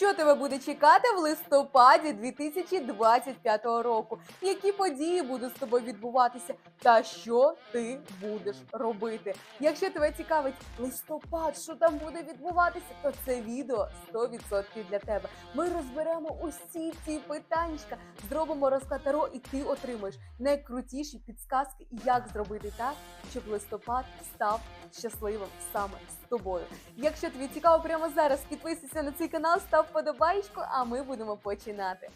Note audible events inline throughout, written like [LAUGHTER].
Що тебе буде чекати в листопаді 2025 року? Які події будуть з тобою відбуватися? Та що ти будеш робити? Якщо тебе цікавить листопад, що там буде відбуватися, то це відео 100% для тебе. Ми розберемо усі ці питаннячка, зробимо розклад Таро, і ти отримаєш найкрутіші підсказки, як зробити так, щоб листопад став щасливим саме з тобою. Якщо тобі цікаво прямо зараз, підписуйся на цей канал, став вподобаєчку, а ми будемо починати.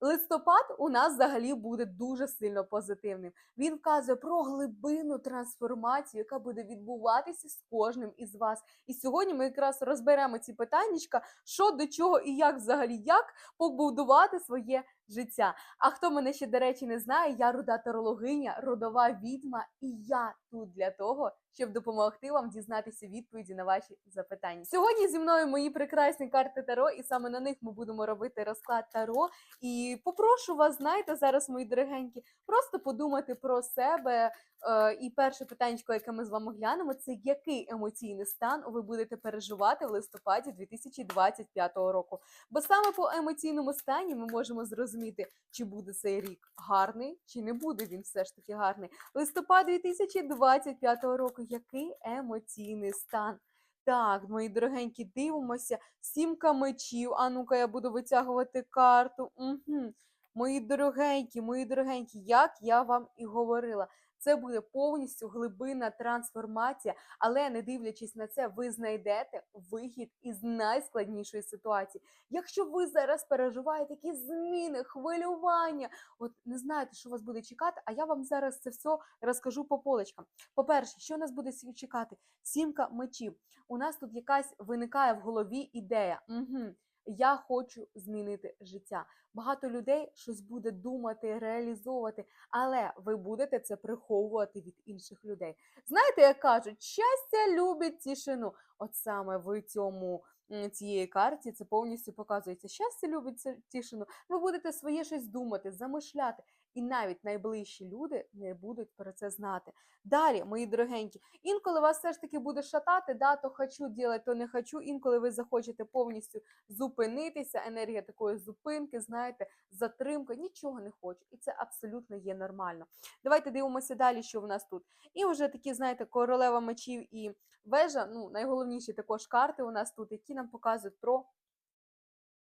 Листопад у нас взагалі буде дуже сильно позитивним. Він вказує про глибинну трансформацію, яка буде відбуватися з кожним із вас. І сьогодні ми якраз розберемо ці питаннячка, що до чого і як взагалі як побудувати своє життя. А хто мене ще, до речі, не знає, я руда тарологиня, родова відьма, і я тут для того, щоб допомогти вам дізнатися відповіді на ваші запитання. Сьогодні зі мною мої прекрасні карти Таро, і саме на них ми будемо робити розклад Таро. І попрошу вас, знаєте, зараз, мої дорогенькі, просто подумати про себе. Е, І перше питання, яке ми з вами глянемо, це який емоційний стан ви будете переживати в листопаді 2025 року. Бо саме по емоційному стані ми можемо зрозуміти, чи буде цей рік гарний, чи не буде він все ж таки гарний. Листопад 2025 року. Який емоційний стан? Так, мої дорогенькі, дивимося. Сімка мечів. А ну-ка, я буду витягувати карту. Угу. Мої дорогенькі, мої дорогенькі, як я вам і говорила. Це буде повністю глибинна трансформація, але не дивлячись на це, ви знайдете вихід із найскладнішої ситуації. Якщо ви зараз переживаєте такі зміни, хвилювання, от не знаєте, що вас буде чекати, а я вам зараз це все розкажу по полочкам. По-перше, що нас буде чекати? Сімка мечів. У нас тут якась виникає в голові ідея. Угу. Я хочу змінити життя. Багато людей щось буде думати, реалізовувати, але ви будете це приховувати від інших людей. Знаєте, як кажуть, щастя любить тишину. От саме в цьому цієї карті це повністю показується. Щастя любить тишину. Ви будете своє щось думати, замишляти, і навіть найближчі люди не будуть про це знати. Далі, мої дорогенькі, інколи вас все ж таки буде шатати, да, то хочу ділати, то не хочу. Інколи ви захочете повністю зупинитися, енергія такої зупинки, знаєте, затримка, нічого не хочу. І це абсолютно є нормально. Давайте дивимося далі, що в нас тут. І вже такі, знаєте, королева мечів і вежа, ну, найголовніші також карти у нас тут, які нам показують про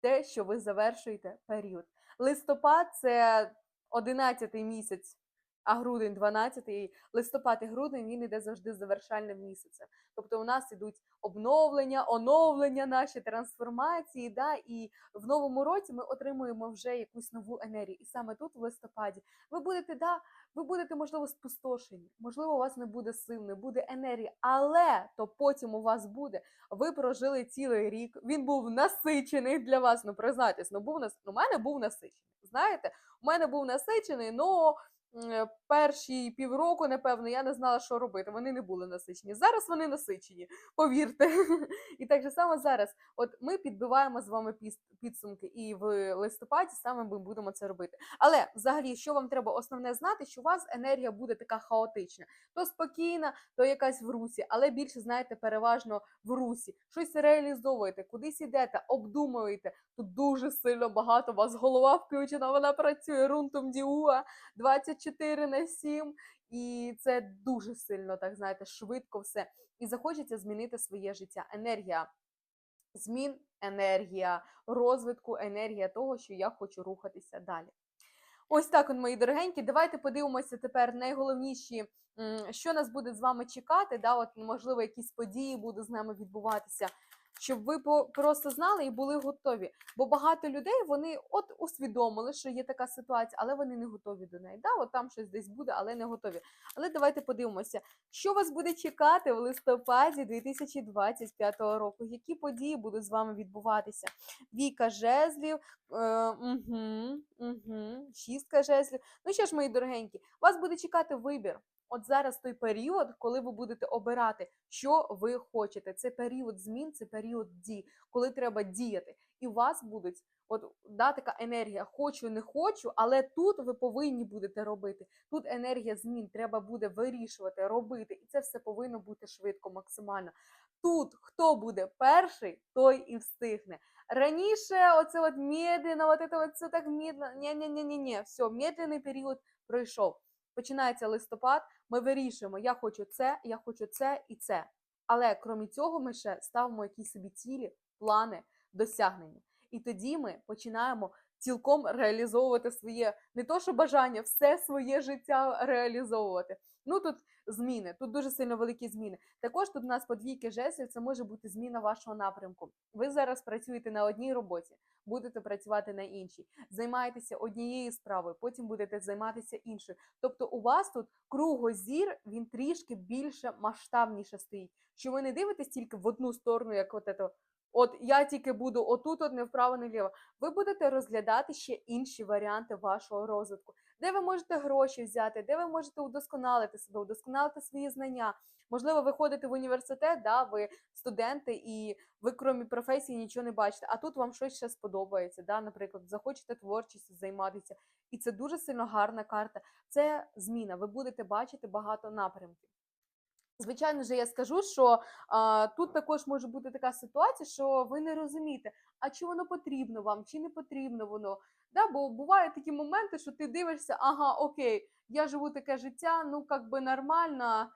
те, що ви завершуєте період. Листопад це 11 місяць. А грудень 12, і листопад і грудень він іде завжди завершальним місяцем. Тобто у нас ідуть обновлення, оновлення, наші трансформації. Да? І в новому році ми отримуємо вже якусь нову енергію. І саме тут, в листопаді, ви будете, да, ви будете, можливо, спустошені, можливо, у вас не буде сил, не буде енергії, але то потім у вас буде. Ви прожили цілий рік. Він був насичений для вас. Ну, признайтесь, ну був нас. У мене був насичений. Знаєте, у мене був насичений, м, перші півроку, напевно, я не знала, що робити. Вони не були насичені. Зараз вони насичені, повірте. [LAUGHS] І так же само зараз. От ми підбиваємо з вами підсумки, і в листопаді саме ми будемо це робити. Але взагалі, що вам треба основне знати, що у вас енергія буде така хаотична, то спокійна, то якась в русі, але більше знаєте, переважно в русі. Щось реалізовуєте, кудись ідете, обдумуєте. Тут дуже сильно багато у вас голова включена, вона працює рунтом діуа 24 на 7. І це дуже сильно, так знаєте, швидко все. І захочеться змінити своє життя. Енергія змін, енергія розвитку, енергія того, що я хочу рухатися далі. Ось так, от, мої дорогенькі. Давайте подивимося тепер найголовніші, що нас буде з вами чекати. Да, от, можливо, якісь події будуть з нами відбуватися. Щоб ви просто знали і були готові. Бо багато людей вони от усвідомили, що є така ситуація, але вони не готові до неї. Да, от там щось десь буде, але не готові. Але давайте подивимося, що вас буде чекати в листопаді 2025 року. Які події будуть з вами відбуватися? Віка жезлів, е, угу, угу, шістка жезлів. Ну що ж, мої дорогенькі, вас буде чекати вибір. От зараз той період, коли ви будете обирати, що ви хочете. Це період змін, це період дій, коли треба діяти. І у вас будуть от да, така енергія хочу, не хочу, але тут ви повинні будете робити. Тут енергія змін, треба буде вирішувати, робити, і це все повинно бути швидко, максимально. тут хто буде перший, той і встигне. Раніше оце от медленно, от це от все так медленно. ні ні ні ні ні все, медленний період пройшов. Починається листопад, ми вирішуємо, я хочу це, я хочу це і це. Але крім цього, ми ще ставимо якісь собі цілі, плани, досягнення. І тоді ми починаємо цілком реалізовувати своє не то, що бажання, все своє життя реалізовувати. Ну тут зміни, тут дуже сильно великі зміни. Також тут у нас подвійки жеслів, це може бути зміна вашого напрямку. Ви зараз працюєте на одній роботі, будете працювати на іншій, займаєтеся однією справою, потім будете займатися іншою. Тобто, у вас тут кругозір він трішки більше масштабніше стоїть. Що ви не дивитесь тільки в одну сторону, як от ето, От я тільки буду отут, от не вправо, не вліво. Ви будете розглядати ще інші варіанти вашого розвитку, де ви можете гроші взяти, де ви можете удосконалити себе, удосконалити свої знання. Можливо, ви ходите в університет, да, ви студенти, і ви, крім професії, нічого не бачите. А тут вам щось ще сподобається. Да? Наприклад, захочете творчістю займатися. І це дуже сильно гарна карта. Це зміна. Ви будете бачити багато напрямків. Звичайно ж, я скажу, що а, тут також може бути така ситуація, що ви не розумієте, а чи воно потрібно вам, чи не потрібно воно. Да? Бо бувають такі моменти, що ти дивишся, ага, окей, я живу таке життя, ну як би нормально,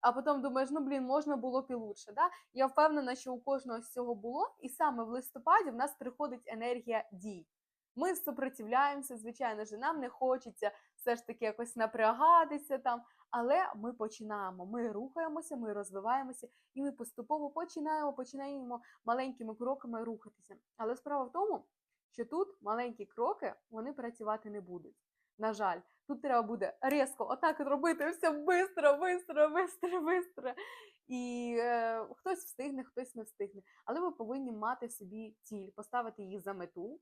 а потім думаєш, ну блін, можна було б і лучше. Да? Я впевнена, що у кожного з цього було, і саме в листопаді в нас приходить енергія дій. Ми сопротивляємося, звичайно ж, нам не хочеться все ж таки якось напрягатися там. Але ми починаємо, ми рухаємося, ми розвиваємося, і ми поступово починаємо, починаємо маленькими кроками рухатися. Але справа в тому, що тут маленькі кроки вони працювати не будуть. На жаль, тут треба буде різко отак от робити все бистро, бистро, бистро, бистро. І е, хтось встигне, хтось не встигне. Але ви повинні мати собі ціль, поставити її за мету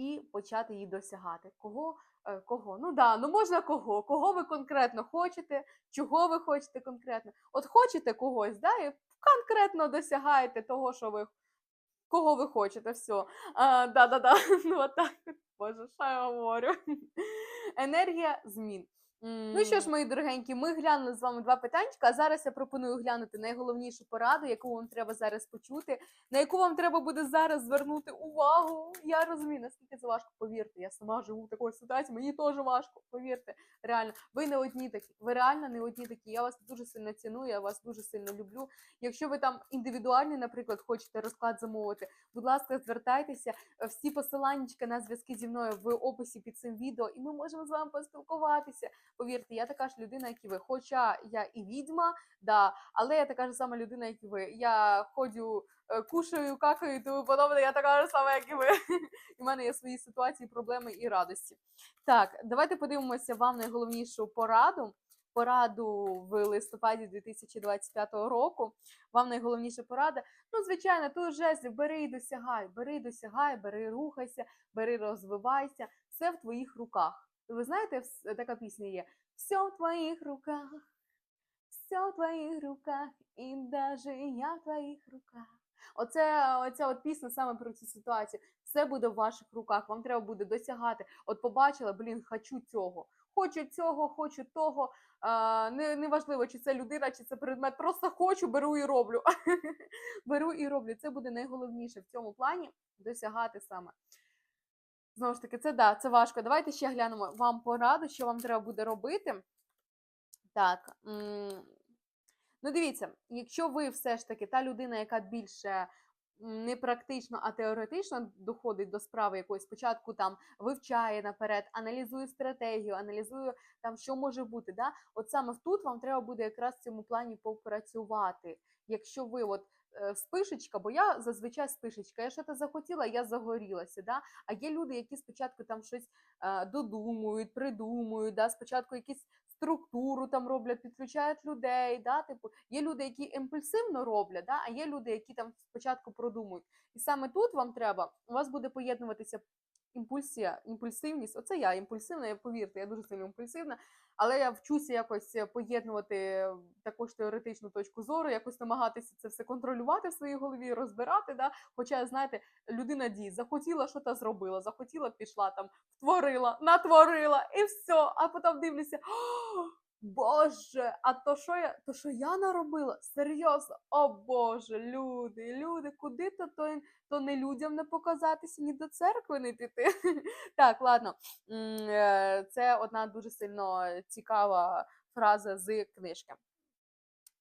і почати її досягати. Кого? Е, Кого? Ну да, ну можна кого? Кого ви конкретно хочете, чого ви хочете конкретно? От хочете когось, да, і конкретно досягаєте того, що ви кого ви хочете, все. Да, да, да. [LAUGHS] Ну от так, Боже, що я говорю? [LAUGHS] Енергія змін. Ну що ж, мої дорогенькі, ми глянули з вами два питання, а зараз я пропоную глянути найголовнішу пораду, яку вам треба зараз почути, на яку вам треба буде зараз звернути увагу. Я розумію, наскільки це важко, повірте. Я сама живу в такій ситуації, мені теж важко, повірте. Реально, ви не одні такі, ви реально не одні такі. Я вас дуже сильно ціную, я вас дуже сильно люблю. Якщо ви там індивідуальний, наприклад, хочете розклад замовити, будь ласка, звертайтеся. Всі посилання на зв'язки зі мною в описі під цим відео, і ми можемо з вами поспілкуватися. Повірте, я така ж людина, як і ви. Хоча я і відьма, да, але я така ж сама людина, як і ви. Я ходжу, е, кушаю, какаю тому подобне, я така ж сама, як і ви. [LAUGHS] В мене є свої ситуації, проблеми і радості. Так, давайте подивимося вам найголовнішу пораду. Пораду в листопаді 2025 року. Вам найголовніша порада. Ну, звичайно, тут жезлів бери і досягай, бери і досягай, бери, рухайся, бери, розвивайся. Все в твоїх руках. Ви знаєте, така пісня є: Все в твоїх руках, все в твоїх руках, і даже я в твоїх руках. Оце оця от пісня саме про цю ситуацію. Все буде в ваших руках. Вам треба буде досягати. От побачила, блін, хочу цього. Хочу цього, хочу того. А, не, не важливо, чи це людина, чи це предмет. Просто хочу, беру і роблю. [LAUGHS] беру і роблю. Це буде найголовніше в цьому плані досягати саме. Знову ж таки, це да, це важко. Давайте ще глянемо вам пораду, що вам треба буде робити. Так. Ну, дивіться, якщо ви все ж таки та людина, яка більше не практично, а теоретично доходить до справи якоїсь, спочатку там вивчає наперед, аналізує стратегію, аналізує там, що може бути. Да? От саме тут вам треба буде якраз в цьому плані попрацювати. Якщо ви от спишечка, бо я зазвичай спишечка, я щось захотіла, я загорілася. Да? А є люди, які спочатку там щось додумують, придумують, да? спочатку якісь структуру там роблять, підключають людей. Да? Типу, є люди, які імпульсивно роблять, да? а є люди, які там спочатку продумують. І саме тут вам треба, у вас буде поєднуватися імпульсія, імпульсивність. Оце я імпульсивна, я повірте, я дуже сильно імпульсивна, але я вчуся якось е, поєднувати також теоретичну точку зору, якось намагатися це все контролювати в своїй голові, розбирати. Да? Хоча, знаєте, людина дій, захотіла, що та зробила, захотіла, пішла там, втворила, натворила і все. А потім дивлюся. «О, Боже, а то що я, то що я наробила? Серйозно? О Боже, люди, люди, куди то то, то не людям не показатися, ні до церкви не піти. [LAUGHS] Так, ладно. Е, Це одна дуже сильно цікава фраза з книжки.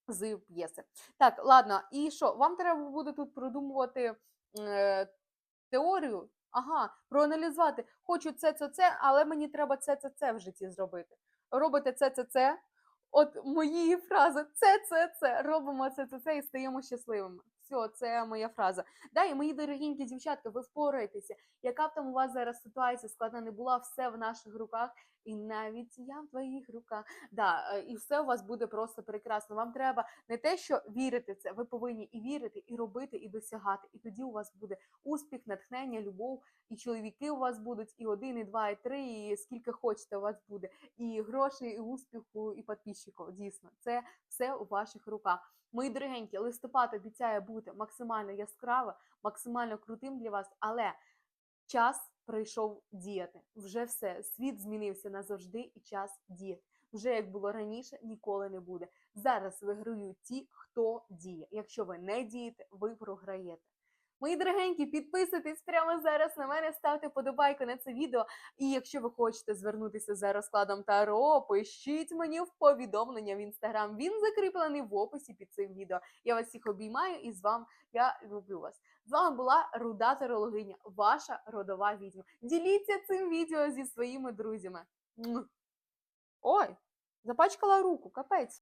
З п'єси. Так, ладно, і що? Вам треба буде тут продумувати е, теорію. Ага, проаналізувати. Хочу це, це, це, але мені треба це, це, це в житті зробити. Робите це, це, це. От мої фрази це, це, це. Робимо це, це, це і стаємо щасливими. Все, це моя фраза. Да, і мої дорогенькі дівчатка, ви впораєтеся. Яка б там у вас зараз ситуація складна не була, все в наших руках, і навіть я в твоїх руках. Да, е, і все у вас буде просто прекрасно. Вам треба не те, що вірити в це, ви повинні і вірити, і робити, і досягати. І тоді у вас буде успіх, натхнення, любов, і чоловіки у вас будуть, і один, і два, і три, і скільки хочете у вас буде, і грошей, і успіху, і підписчиків. Дійсно, це все у ваших руках. Мої дорогенькі, листопад обіцяє бути максимально яскравим, максимально крутим для вас, але час прийшов діяти. Вже все, світ змінився назавжди, і час діяти. Вже як було раніше, ніколи не буде. Зараз виграють ті, хто діє. Якщо ви не дієте, ви програєте. Мої дорогенькі, підписуйтесь прямо зараз на мене, ставте подобайку на це відео. І якщо ви хочете звернутися за розкладом Таро, пишіть мені в повідомлення в інстаграм. Він закріплений в описі під цим відео. Я вас всіх обіймаю і з вами я люблю вас. З вами була руда тарологиня, ваша родова відьма. Діліться цим відео зі своїми друзями. Ой, запачкала руку, капець.